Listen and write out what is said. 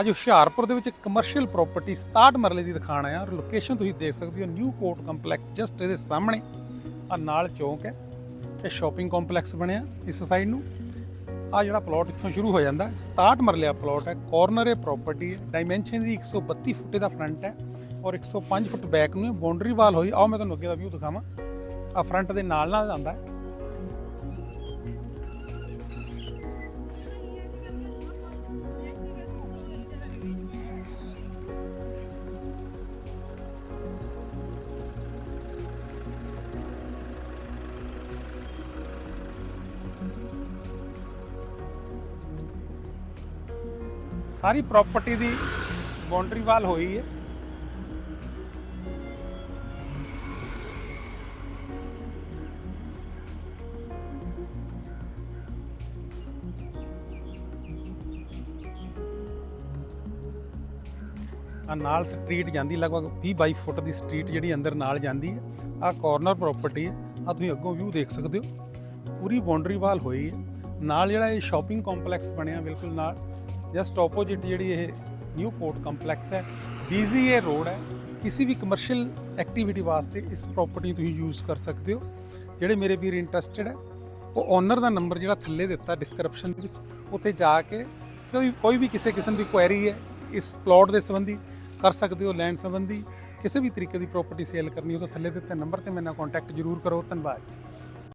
ਅੱਜ ਹੁਸ਼ਿਆਰਪੁਰ ਦੇ ਵਿੱਚ ਇੱਕ ਕਮਰਸ਼ੀਅਲ ਪ੍ਰਾਪਰਟੀ 67 ਮਰਲੇ ਦੀ ਦਿਖਾਣ ਆਇਆ। ਔਰ ਲੋਕੇਸ਼ਨ ਤੁਸੀਂ ਦੇਖ ਸਕਦੇ ਹੋ ਨਿਊ ਕੋਰਟ ਕੰਪਲੈਕਸ ਜਸਟ ਇਹਦੇ ਸਾਹਮਣੇ। ਆ ਨਾਲ ਚੌਂਕ ਹੈ ਇਹ ਸ਼ਾਪਿੰਗ ਕੰਪਲੈਕਸ ਬਣਿਆ ਇਸ ਸਾਈਡ ਨੂੰ। ਆ ਜਿਹੜਾ ਪਲਾਟ ਇੱਥੋਂ ਸ਼ੁਰੂ ਹੋ ਜਾਂਦਾ ਹੈ, 67 ਮਰਲੇ ਦਾ ਪਲਾਟ ਹੈ ਕਾਰਨਰ ਇਹ ਪ੍ਰਾਪਰਟੀ ਹੈ ਡਾਈਮੈਂਸ਼ਨ ਦੀ 132 ਫੁੱਟ ਦਾ ਫਰੰਟ ਹੈ ਔਰ 105 ਫੁੱਟ ਬੈਕ ਨੂੰ ਬਾਉਂਡਰੀ ਵਾਲ ਹੋਈ। ਆਓ ਮੈਂ ਤੁਹਾਨੂੰ ਅੱਗੇ ਦਾ ਵਿਊ ਦਿਖਾਵਾਂ। ਆ ਫਰੰਟ ਦੇ ਨਾਲ ਨਾਲ ਜਾਂਦਾ ਹੈ। ਸਾਰੀ ਪ੍ਰਾਪਰਟੀ ਦੀ ਬਾਉਂਡਰੀ ਵਾਲ ਹੋਈ ਹੈ। ਆ ਨਾਲ ਸਟਰੀਟ ਜਾਂਦੀ, ਲਗਭਗ 20 22 ਫੁੱਟ ਦੀ ਸਟਰੀਟ ਜਿਹੜੀ ਅੰਦਰ ਨਾਲ ਜਾਂਦੀ ਹੈ। ਆ ਕਾਰਨਰ ਪ੍ਰਾਪਰਟੀ ਹੈ। ਆ ਤੁਸੀਂ ਅੱਗੋਂ ਵਿਊ ਦੇਖ ਸਕਦੇ ਹੋ। ਪੂਰੀ ਬਾਉਂਡਰੀ ਵਾਲ ਹੋਈ ਹੈ। ਨਾਲ ਜਿਹੜਾ ਇਹ ਸ਼ਾਪਿੰਗ ਕੰਪਲੈਕਸ ਬਣਿਆ ਬਿਲਕੁਲ ਨਾਲ ਜਸਟ ਆਪੋਜ਼ਿਟ ਜਿਹੜੀ ਇਹ ਨਿਊ ਕੋਰਟ ਕੰਪਲੈਕਸ ਹੈ। ਬੀਜੀ ਬੀਜ਼ੀਏ ਰੋਡ ਹੈ। ਕਿਸੇ ਵੀ ਕਮਰਸ਼ੀਅਲ ਐਕਟੀਵਿਟੀ ਵਾਸਤੇ ਇਸ ਪ੍ਰਾਪਰਟੀ ਤੁਸੀਂ ਯੂਜ਼ ਕਰ ਸਕਦੇ ਹੋ। ਜਿਹੜੇ ਮੇਰੇ ਵੀਰ ਇੰਟਰਸਟਿਡ ਹੈ, ਉਹ ਓਨਰ ਦਾ ਨੰਬਰ ਜਿਹੜਾ ਥੱਲੇ ਦਿੱਤਾ ਡਿਸਕ੍ਰਿਪਸ਼ਨ ਦੇ ਵਿੱਚ, ਉੱਥੇ ਜਾ ਕੇ ਕੋਈ ਕੋਈ ਵੀ ਕਿਸੇ ਕਿਸਮ ਦੀ ਕੁਐਰੀ ਹੈ, ਇਸ ਪਲਾਟ ਦੇ ਸੰਬੰਧੀ ਕਰ ਸਕਦੇ ਹੋ ਲੈਂਡ ਸੰਬੰਧੀ। ਕਿਸੇ ਵੀ ਤਰੀਕੇ ਦੀ ਪ੍ਰਾਪਰਟੀ ਸੇਲ ਕਰਨੀ ਹੋ ਤਾਂ ਥੱਲੇ ਦਿੱਤੇ ਨੰਬਰ ਤੇ ਮੇਰੇ ਨਾਲ ਕੰਟੈਕਟ ਜ਼ਰੂਰ ਕਰੋ। ਧੰਨਵਾਦ ਜੀ।